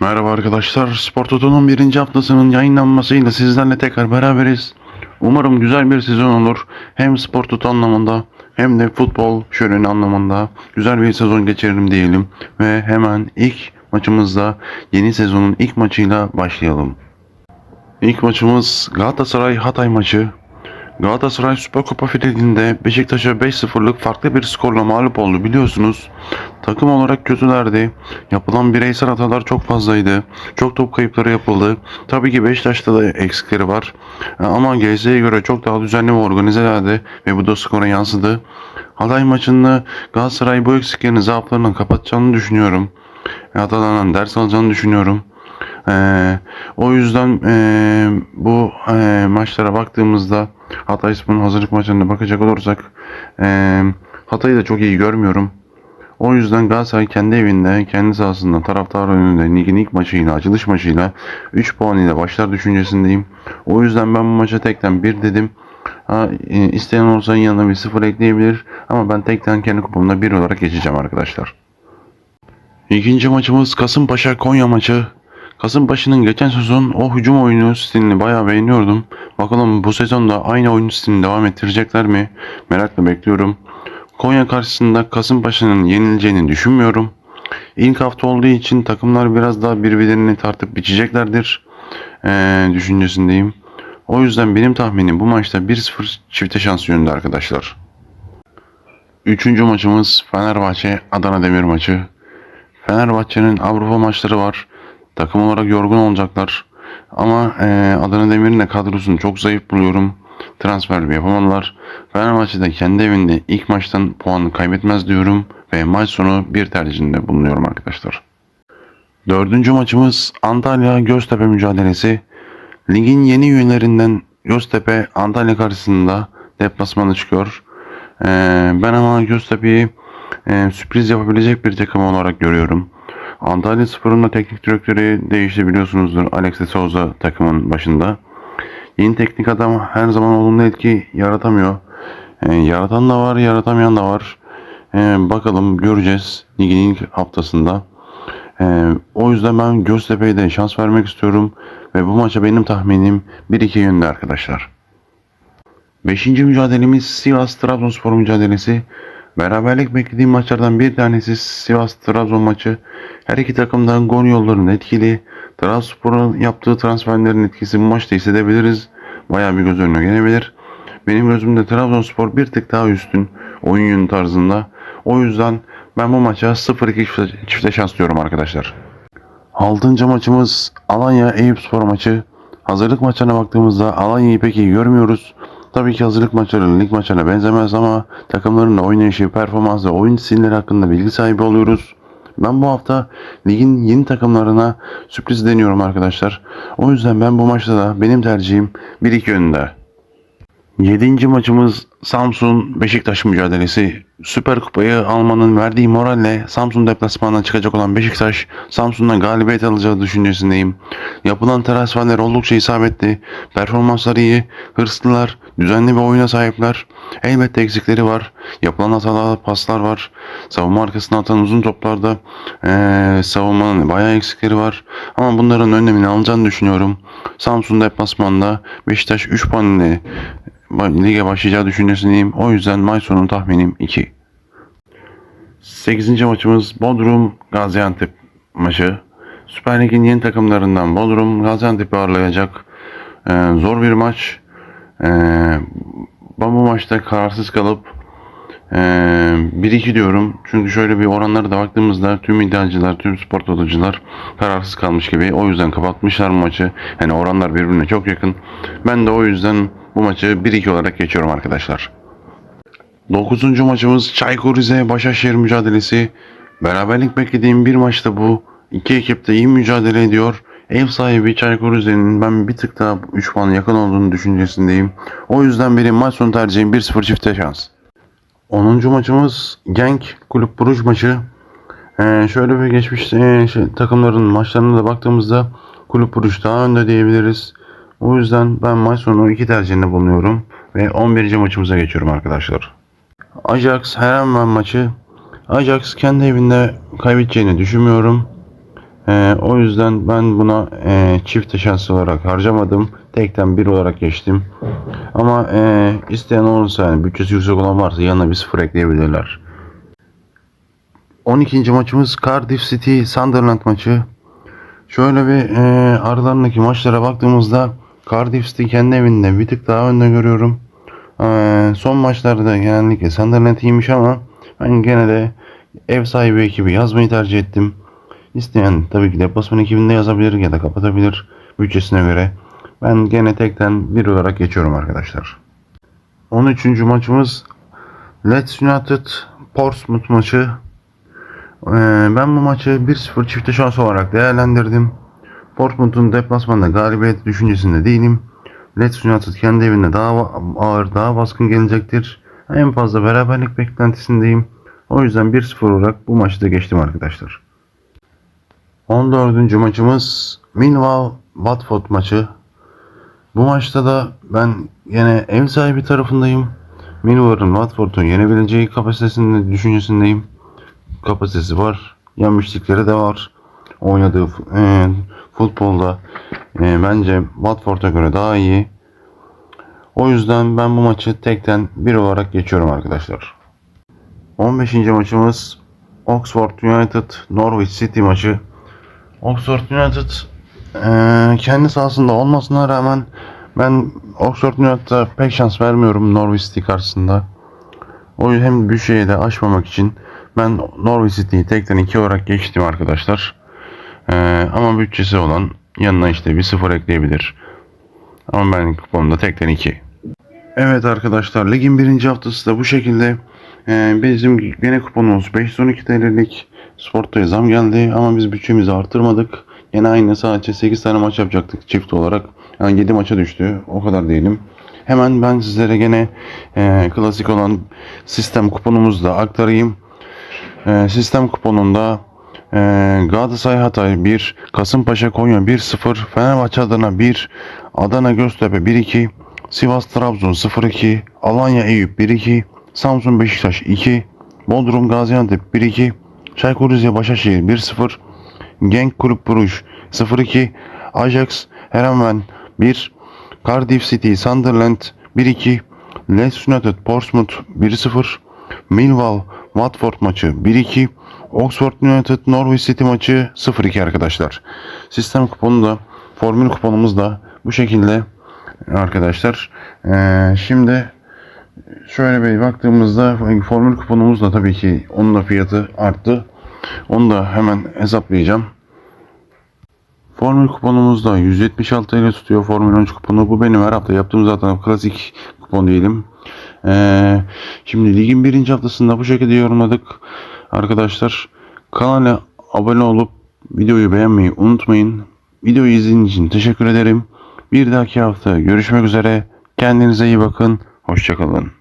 Merhaba arkadaşlar. Spor Toto'nun birinci haftasının yayınlanmasıyla sizlerle tekrar beraberiz. Umarım güzel bir sezon olur. Hem Spor Toto anlamında hem de futbol şöleni anlamında güzel bir sezon geçirelim diyelim. Ve hemen ilk maçımızda yeni sezonun ilk maçıyla başlayalım. İlk maçımız Galatasaray Hatay maçı. Galatasaray Süper Kupa finalinde Beşiktaş'a 5-0'lık farklı bir skorla mağlup oldu biliyorsunuz. Takım olarak kötülerdi. Yapılan bireysel hatalar çok fazlaydı. Çok top kayıpları yapıldı. Tabii ki Beşiktaş'ta da eksikleri var. Ama GS'ye göre çok daha düzenli ve organizelerdi ve bu da skora yansıdı. Hatay maçında Galatasaray bu eksiklerini zaaflarını kapatacağını düşünüyorum. Hatalarından ders alacağını düşünüyorum. Ee, o yüzden ee, bu ee, maçlara baktığımızda Hatay Spor'un hazırlık maçlarına bakacak olursak ee, Hatay'ı da çok iyi görmüyorum. O yüzden Galatasaray kendi evinde, kendi sahasında, taraftar önünde ligin ilk maçıyla, açılış maçıyla 3 puan ile başlar düşüncesindeyim. O yüzden ben bu maça tekten 1 dedim. Ha, e, isteyen olsa yanına bir 0 ekleyebilir ama ben tekten kendi kupamda 1 olarak geçeceğim arkadaşlar. İkinci maçımız Kasımpaşa Konya maçı. Kasımpaşa'nın geçen sezon o hücum oyunu stilini bayağı beğeniyordum. Bakalım bu sezon da aynı oyun stilini devam ettirecekler mi? Merakla bekliyorum. Konya karşısında Kasımpaşa'nın yenileceğini düşünmüyorum. İlk hafta olduğu için takımlar biraz daha birbirlerini tartıp biçeceklerdir. Ee, düşüncesindeyim. O yüzden benim tahminim bu maçta 1-0 çifte şans yönünde arkadaşlar. Üçüncü maçımız Fenerbahçe Adana Demir maçı. Fenerbahçe'nin Avrupa maçları var. Takım olarak yorgun olacaklar. Ama e, Adana Demir'in de kadrosunu çok zayıf buluyorum. Transfer yapamadılar. Fenerbahçe de kendi evinde ilk maçtan puan kaybetmez diyorum. Ve maç sonu bir tercihinde bulunuyorum arkadaşlar. Dördüncü maçımız Antalya Göztepe mücadelesi. Ligin yeni üyelerinden Göztepe Antalya karşısında deplasmana çıkıyor. Ee, ben ama Göztepe'yi e, sürpriz yapabilecek bir takım olarak görüyorum. Antalya Spor'un da teknik direktörü değişti biliyorsunuzdur. Alex de Souza takımın başında. Yeni teknik adam her zaman olumlu etki yaratamıyor. Ee, yaratan da var, yaratamayan da var. Ee, bakalım göreceğiz ligin ilk haftasında. Ee, o yüzden ben Göztepe'ye de şans vermek istiyorum. Ve bu maça benim tahminim 1-2 yönde arkadaşlar. Beşinci mücadelemiz Sivas Trabzonspor mücadelesi. Beraberlik beklediğim maçlardan bir tanesi Sivas Trabzon maçı. Her iki takımdan gol yollarının etkili. Trabzonspor'un yaptığı transferlerin etkisi bu maçta hissedebiliriz. Bayağı bir göz önüne gelebilir. Benim gözümde Trabzonspor bir tık daha üstün oyun yönü tarzında. O yüzden ben bu maça 0-2 çifte, şans diyorum arkadaşlar. Altıncı maçımız Alanya Eyüpspor maçı. Hazırlık maçlarına baktığımızda Alanya'yı pek iyi görmüyoruz. Tabii ki hazırlık maçları lig maçlarına benzemez ama takımların da oynayışı, performans ve oyun stilleri hakkında bilgi sahibi oluyoruz. Ben bu hafta ligin yeni takımlarına sürpriz deniyorum arkadaşlar. O yüzden ben bu maçta da benim tercihim 1-2 yönünde. Yedinci maçımız Samsun Beşiktaş mücadelesi. Süper Kupayı almanın verdiği moralle Samsun deplasmanına çıkacak olan Beşiktaş Samsun'dan galibiyet alacağı düşüncesindeyim. Yapılan transferler oldukça isabetli. Performansları iyi. Hırslılar. Düzenli bir oyuna sahipler. Elbette eksikleri var. Yapılan hatalar, paslar var. Savunma arkasına atan uzun toplarda ee, savunmanın bayağı eksikleri var. Ama bunların önlemini alacağını düşünüyorum. Samsun deplasmanda Beşiktaş 3 puan ile lige başlayacağı düşüncesindeyim. O yüzden maç sonu tahminim 2. 8. maçımız Bodrum Gaziantep maçı. Süper Lig'in yeni takımlarından Bodrum Gaziantep'i ağırlayacak. Ee, zor bir maç. Ee, ben bu maçta kararsız kalıp ee, 1-2 diyorum. Çünkü şöyle bir oranlara da baktığımızda tüm iddiacılar, tüm spor alıcılar kararsız kalmış gibi. O yüzden kapatmışlar maçı. Yani oranlar birbirine çok yakın. Ben de o yüzden bu maçı 1-2 olarak geçiyorum arkadaşlar. 9. maçımız Çaykur Rize Başakşehir mücadelesi. Beraberlik beklediğim bir maçta bu. İki ekip de iyi mücadele ediyor. Ev sahibi Çaykur Rize'nin ben bir tık daha 3 puan yakın olduğunu düşüncesindeyim. O yüzden benim maç sonu tercihim 1-0 çifte şans. 10. maçımız Genk Kulüp Buruş maçı. Ee, şöyle bir geçmiş e, şey, takımların maçlarına da baktığımızda Kulüp Buruş daha önde diyebiliriz. O yüzden ben maç sonu iki tercihinde bulunuyorum. Ve 11. maçımıza geçiyorum arkadaşlar. Ajax Herenveen maçı. Ajax kendi evinde kaybedeceğini düşünmüyorum. Ee, o yüzden ben buna e, çift şans olarak harcamadım. Tekten bir olarak geçtim. Ama e, isteyen olursa yani bütçesi yüksek olan varsa yanına bir sıfır ekleyebilirler. 12. maçımız Cardiff City Sunderland maçı. Şöyle bir e, aralarındaki maçlara baktığımızda Cardiff City kendi evinde bir tık daha önde görüyorum. E, son maçlarda genellikle Sunderland iyiymiş ama ben gene de ev sahibi ekibi yazmayı tercih ettim. İsteyen tabii ki deplasman ekibinde yazabilir ya da kapatabilir bütçesine göre. Ben gene tekten bir olarak geçiyorum arkadaşlar. 13. maçımız Leeds United Portsmouth maçı. Ee, ben bu maçı 1-0 çifte şans olarak değerlendirdim. Portsmouth'un deplasmanda galibiyet düşüncesinde değilim. Leeds United kendi evinde daha ağır, daha baskın gelecektir. En fazla beraberlik beklentisindeyim. O yüzden 1-0 olarak bu maçı da geçtim arkadaşlar. 14. maçımız Millwall Watford maçı. Bu maçta da ben yine ev sahibi tarafındayım. Millwall'ın Watford'u yenebileceği kapasitesinde düşüncesindeyim. Kapasitesi var. Yenmişlikleri de var. Oynadığı e, futbolda e, bence Watford'a göre daha iyi. O yüzden ben bu maçı tekten bir olarak geçiyorum arkadaşlar. 15. maçımız Oxford United Norwich City maçı. Oxford United eee, kendi sahasında olmasına rağmen ben Oxford United'a pek şans vermiyorum Norwich City karşısında. O yüzden hem bütçeyi de aşmamak için ben Norwich City'yi tekten 2 olarak geçtim arkadaşlar. Eee, ama bütçesi olan yanına işte bir sıfır ekleyebilir. Ama ben kuponumda tekten 2. Evet arkadaşlar ligin birinci haftası da bu şekilde. Ee, bizim gene kuponumuz 512 TL'lik Sport'ta zam geldi ama biz bütçemizi artırmadık. Yine aynı sadece 8 tane maç yapacaktık çift olarak. Yani 7 maça düştü. O kadar diyelim. Hemen ben sizlere gene e, klasik olan sistem kuponumuzu da aktarayım. E, sistem kuponunda e, Galatasaray Hatay 1, Kasımpaşa Konya 1-0, Fenerbahçe Adana 1, Adana Göztepe 1-2, Sivas Trabzon 0-2, Alanya Eyüp 1-2, Samsun Beşiktaş 2, Bodrum Gaziantep 1-2, Çaykur Rize Başakşehir 1-0, Genk Kulüp Bruges 0-2, Ajax Herenven 1, Cardiff City Sunderland 1-2, Leeds United Portsmouth 1-0, Millwall Watford maçı 1-2, Oxford United Norwich City maçı 0-2 arkadaşlar. Sistem kuponu da formül kuponumuz da bu şekilde arkadaşlar. Ee, şimdi şöyle bir baktığımızda formül kuponumuz da tabii ki onun da fiyatı arttı. Onu da hemen hesaplayacağım. Formül kuponumuz da 176 TL tutuyor Formül 13 kuponu. Bu benim her hafta yaptığım zaten klasik kupon diyelim. Ee, şimdi ligin birinci haftasında bu şekilde yorumladık. Arkadaşlar kanala abone olup videoyu beğenmeyi unutmayın. Videoyu izlediğiniz için teşekkür ederim. Bir dahaki hafta görüşmek üzere. Kendinize iyi bakın. Hoşçakalın.